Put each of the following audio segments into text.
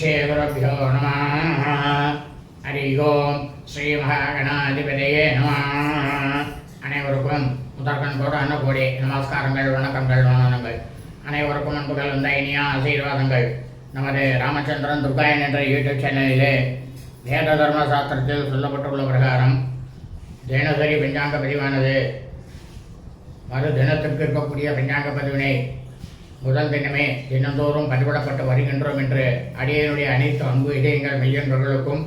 श्रीगुरुभ्यो नमः हरि ஓம் ஸ்ரீ மகாகணாதிபதியே நம அனைவருக்கும் முதற்கண் கூட அன்னகோடி நமஸ்காரங்கள் வணக்கங்கள் வணக்கங்கள் அனைவருக்கும் அன்புகள் இந்த இனிய ஆசீர்வாதங்கள் நமது ராமச்சந்திரன் துர்காயன் என்ற யூடியூப் சேனலிலே வேத தர்ம சாஸ்திரத்தில் சொல்லப்பட்டுள்ள பிரகாரம் தினசரி பஞ்சாங்க பதிவானது மறு தினத்திற்கு இருக்கக்கூடிய பஞ்சாங்க பதிவினை முதல் தினமே தினந்தோறும் பதிவிடப்பட்டு வருகின்றோம் என்று அடியனுடைய அனைத்து அன்பு இதயங்கள் மெய்யன்பர்களுக்கும்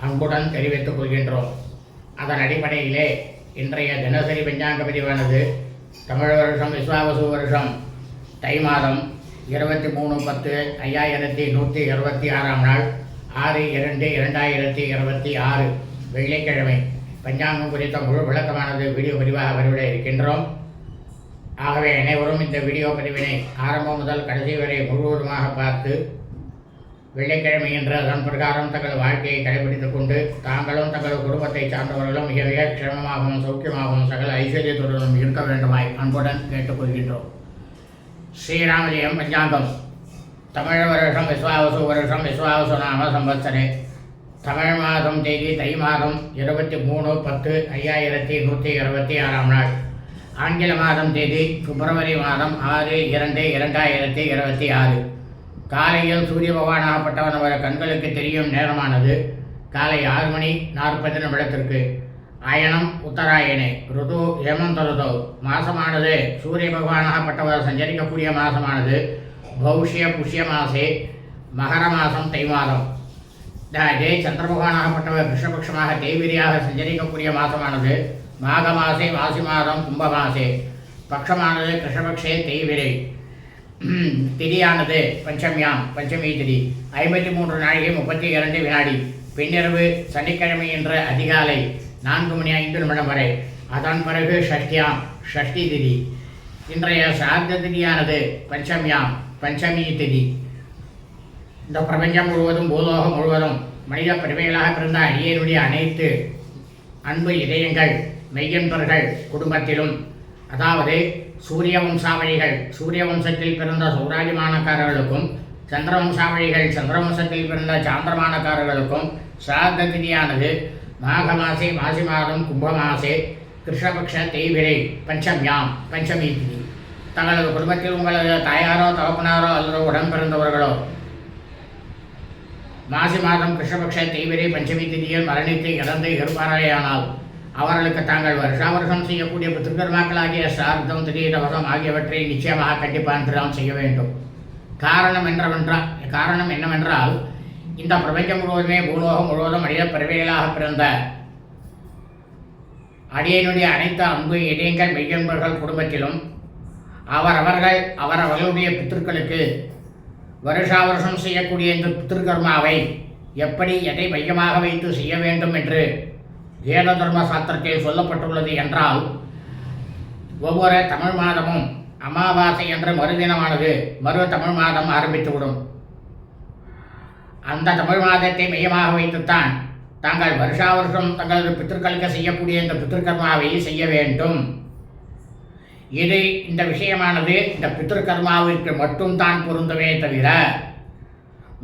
அன்புடன் தெரிவித்துக் கொள்கின்றோம். அதன் அடிப்படையிலே இன்றைய தினசரி பஞ்சாங்க பதிவானது தமிழ் வருஷம் விஸ்வாவசு வருஷம் தை மாதம் இருபத்தி மூணு பத்து ஐயாயிரத்தி நூற்றி இருபத்தி ஆறாம் நாள் ஆறு இரண்டு இரண்டாயிரத்தி இருபத்தி ஆறு வெள்ளிக்கிழமை. பஞ்சாங்கம் குறித்த முழு விளக்கமானது வீடியோ பதிவாக வருவிட இருக்கின்றோம். ஆகவே அனைவரும் இந்த வீடியோ பதிவினை ஆரம்பம் முதல் கடைசி வரை முழுவதுமாக பார்த்து வெள்ளிக்கிழமை என்று அதன் பிரகாரம் தங்கள் வாழ்க்கையை கடைபிடித்துக் கொண்டு தாங்களும் தங்கள் குடும்பத்தை சார்ந்தவர்களும் மிக மிக க்ஷமமாகவும் சௌக்கியமாகவும் சகல ஐஸ்வர்யத்துடனும் இருக்க வேண்டுமாய் அன்புடன் கேட்டுக்கொள்கின்றோம். ஸ்ரீராமஜயம் பஞ்சாங்கம். தமிழ் வருஷம் விஸ்வாவசு வருஷம் விஸ்வாவசு நாம சம்பத்சரே. தமிழ் மாதம் தேதி தை மாதம் இருபத்தி மூணு பத்து ஐயாயிரத்தி நூற்றி இருபத்தி ஆறாம் நாள். ஆங்கில மாதம் தேதி பிப்ரவரி மாதம் ஆறு இரண்டு இரண்டாயிரத்தி இருபத்தி ஆறு. காலையில் சூரிய பகவானாகப்பட்டவன் அவர் கண்களுக்கு தெரியும் நேரமானது காலை ஆறு மணி நாற்பது நிமிடத்திற்கு. அயனம் உத்தராயணே ருது ஹேமந்த ருதோ. மாசமானது சூரிய பகவானாகப்பட்டவர் சஞ்சரிக்கக்கூடிய மாசமானது. பௌஷ்ய புஷ்ய மாசே மகர மாதம் தை மாதம். ஜெய் சந்திர பகவானாகப்பட்டவர் கிருஷ்ணபக்ஷமாக தேவிரியாக சஞ்சரிக்கக்கூடிய மாசமானது. மாக மாசே வாசி மாதம் கும்ப மாசே பக்ஷமானது கிருஷ்ணபக்ஷே தெய்விரை திதியானது பஞ்சமியாம் பஞ்சமி திதி. ஐம்பத்தி மூன்று நாழிகை முப்பத்தி இரண்டு வினாடி. பின்னிரவு சனிக்கிழமை என்ற அதிகாலை நான்கு மணி ஐந்து நிமிடம் வரை. அதன் பிறகு ஷஷ்டியாம் ஷஷ்டி திதி. இன்றைய சார்ந்த திதியானது பஞ்சமியாம் பஞ்சமி திதி. இந்த பிரபஞ்சம் முழுவதும் பூலோகம் முழுவதும் மனித பெருமைகளாக பிறந்த அடியனுடைய அனைத்து அன்பு இதயங்கள் மெய்யன்பர்கள் குடும்பத்திலும். அதாவது சூரிய வம்சாவழிகள் சூரிய வம்சத்தில் பிறந்த சௌராஜமானக்காரர்களுக்கும் சந்திர வம்சாவழிகள் சந்திர வம்சத்தில் பிறந்த சாந்திரமானக்காரர்களுக்கும் சிராத்த திதியானது மாக மாசே மாசி மாதம் கும்ப மாசே கிருஷ்ணபக்ஷ தேய்விரை பஞ்சம்யாம் பஞ்சமி திதி தங்களது குடும்பத்தில் உங்களது தாயாரோ தகப்பனாரோ அல்லது உடன் பிறந்தவர்களோ மாசி மாதம் கிருஷ்ணபக்ஷ தேய்விரை பஞ்சமி திதியில் மரணித்து இறந்து இருப்பார்களேயானால் அவர்களுக்கு தாங்கள் வருஷா வருஷம் செய்யக்கூடிய பித்திருக்கர்மாக்களாகிய சார்த்தம் திடீரவசம் ஆகியவற்றை நிச்சயமாக கண்டிப்பாக செய்ய வேண்டும். காரணம் என்னவென்றால் காரணம் என்னவென்றால் இந்த பிரபஞ்சம் முழுவதுமே பூலோகம் முழுவதும் மனித பிறவிகளாக பிறந்த அடியனுடைய அனைத்து அன்பு இடையங்கள் மெய்யன்பர்கள் குடும்பத்திலும் அவரவர்கள் அவரவர்களுடைய பித்திருக்களுக்கு வருஷா வருஷம் செய்யக்கூடிய இந்த பித்திருக்கர்மாவை எப்படி எதை மையமாக வைத்து செய்ய வேண்டும் என்று வேத தர்ம சாஸ்திரத்தில் சொல்லப்பட்டுள்ளது என்றால் ஒவ்வொரு தமிழ் மாதமும் அமாவாசை என்ற மறுதினமானது மறு தமிழ் மாதம் ஆரம்பித்துவிடும். அந்த தமிழ் மாதத்தை மையமாக வைத்துத்தான் தாங்கள் வருஷா வருஷம் தங்களது பித்திருக்களுக்கு செய்யக்கூடிய இந்த பித்திருக்கர்மாவை செய்ய வேண்டும். இது இந்த விஷயமானது இந்த பித்திருக்கர்மாவிற்கு மட்டும்தான் பொருந்தவே தவிர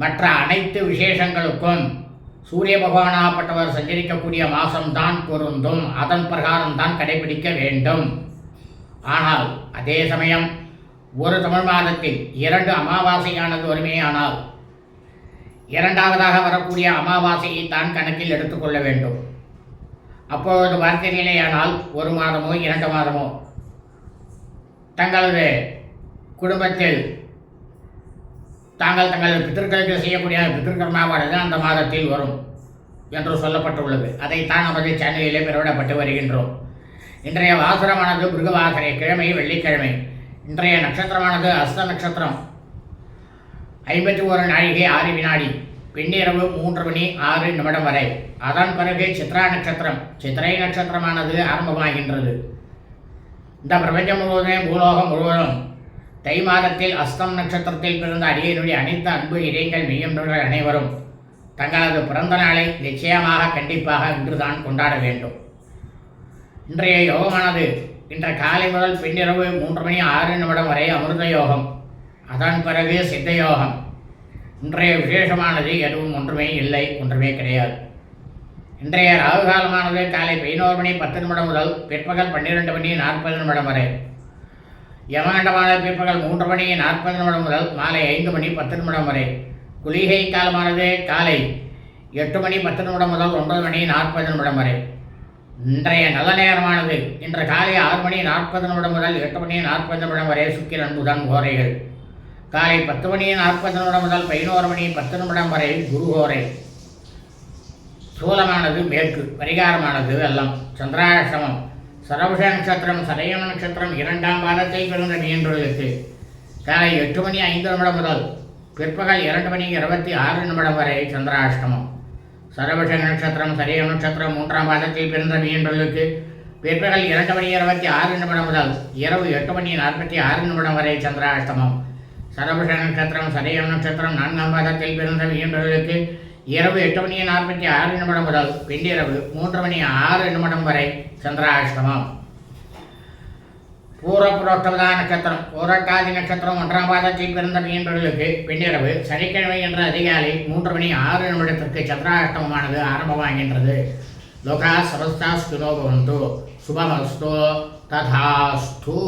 மற்ற அனைத்து விசேஷங்களுக்கும் சூரிய பகவானாகப்பட்டவர் சஞ்சரிக்கக்கூடிய மாதம்தான் பொருந்தும். அதன் பிரகாரம் தான் கடைபிடிக்க வேண்டும். ஆனால் அதே சமயம் ஒரு தமிழ் மாதத்தில் இரண்டு அமாவாசையானது வருமேயானால் இரண்டாவதாக வரக்கூடிய அமாவாசையை தான் கணக்கில் எடுத்துக்கொள்ள வேண்டும். அப்பொழுது பார்த்தீர்களேயானால் ஒரு மாதமோ இரண்டு மாதமோ தங்களது குடும்பத்தில் தாங்கள் தங்கள் பித்திருக்களுக்கு செய்யக்கூடிய பித்திருக்கர்மாவானது அந்த மாதத்தில் வரும் என்று சொல்லப்பட்டுள்ளது. அதைத்தான் நமது சேனலிலே பெறவிடப்பட்டு வருகின்றோம். இன்றைய வாசுரமானது மிருகவாசனை கிழமை வெள்ளிக்கிழமை. இன்றைய நட்சத்திரமானது அஸ்த நட்சத்திரம். ஐம்பத்தி ஒரு நாழிகை ஆறு வினாடி பின்னிரவு மூன்று மணி ஆறு நிமிடம் வரை. அதன் பிறகு சித்ரா நட்சத்திரம் சித்திரை நட்சத்திரமானது ஆரம்பமாகின்றது. இந்த பிரபஞ்சம் முழுவதும் பூலோகம் முழுவதும் தை மாதத்தில் அஸ்தம் நட்சத்திரத்தில் பிறந்த அடியனுடைய அனைத்து அன்பு இதயங்கள் மெய்யன்றவர்கள் அனைவரும் தங்களது பிறந்த நாளை நிச்சயமாக கண்டிப்பாக இன்றுதான் கொண்டாட வேண்டும். இன்றைய யோகமானது இன்று காலை முதல் பின்னிரவு மூன்று மணி ஆறு நிமிடம் வரை அமிர்த யோகம். அதன் பிறகு சித்த யோகம். இன்றைய விசேஷமானது எதுவும் ஒன்றுமே இல்லை ஒன்றுமே கிடையாது. இன்றைய ராகு காலமானது காலை பதினோரு மணி பத்து நிமிடம் முதல் பிற்பகல் பன்னிரெண்டு மணி நாற்பது நிமிடம் வரை. யமகண்டமான பிற்பகல் மூன்று மணி நாற்பது நிமிடம் முதல் மாலை ஐந்து மணி பத்து நிமிடம் வரை. குளிகை காலமானது காலை எட்டு மணி பத்து நிமிடம் முதல் ஒன்பது மணி நாற்பது நிமிடம் வரை. இன்றைய நல்ல நேரமானது. இன்று காலை ஆறு மணி நாற்பது நிமிடம் முதல் எட்டு மணி நாற்பது நிமிடம் வரை சுக்கிரன் புதன் கோரைகள். காலை பத்து மணி நாற்பது நிமிடம் முதல் பதினோரு மணி பத்து நிமிடம் வரை குரு கோரை. சூலமானது மேற்கு. பரிகாரமானது வெள்ளம். சந்திராஷ்டமம். சரபுஷ நட்சத்திரம் சதயம் நட்சத்திரம் இரண்டாம் வாரத்தை பிறந்த மீன்களுக்கு காலை எட்டு மணி ஐந்து நிமிடம் முதல் பிற்பகல் இரண்டு மணி இருபத்தி ஆறு நிமிடம் வரை சந்திராஷ்டமம். சரபுஷ நட்சத்திரம் சதயம் நட்சத்திரம் மூன்றாம் பாதத்தில் பிறந்த மீன்களுக்கு பிற்பகல் இரண்டு மணி இருபத்தி ஆறு நிமிடம் முதல் இரவு எட்டு மணி நாற்பத்தி ஆறு நிமிடம் வரை சந்திராஷ்டமம். சரபுஷ நட்சத்திரம் சதயம் நட்சத்திரம் நான்காம் பாதத்தில் பிறந்த மீன்களுக்கு இரவு எட்டு மணி நாற்பத்தி ஆறு நிமிடம் முதல் பின்னிரவு மூன்று மணி ஆறு நிமிடம் வரை சந்திராஷ்டமம். பூரப்புரோட்டமதா நட்சத்திரம். பூரட்டாதி நட்சத்திரம் ஒன்றாம் பாதத்தில் பிறந்த மீன்பர்களுக்கு பின்னிரவு சனிக்கிழமை என்ற அதிகாலை மூன்று மணி ஆறு நிமிடத்திற்கு சந்திராஷ்டமமானது ஆரம்பமாகின்றது. லோகா சமஸ்தா ஸ்துனோ சுபமஸ்தோ. சுபமஸ்து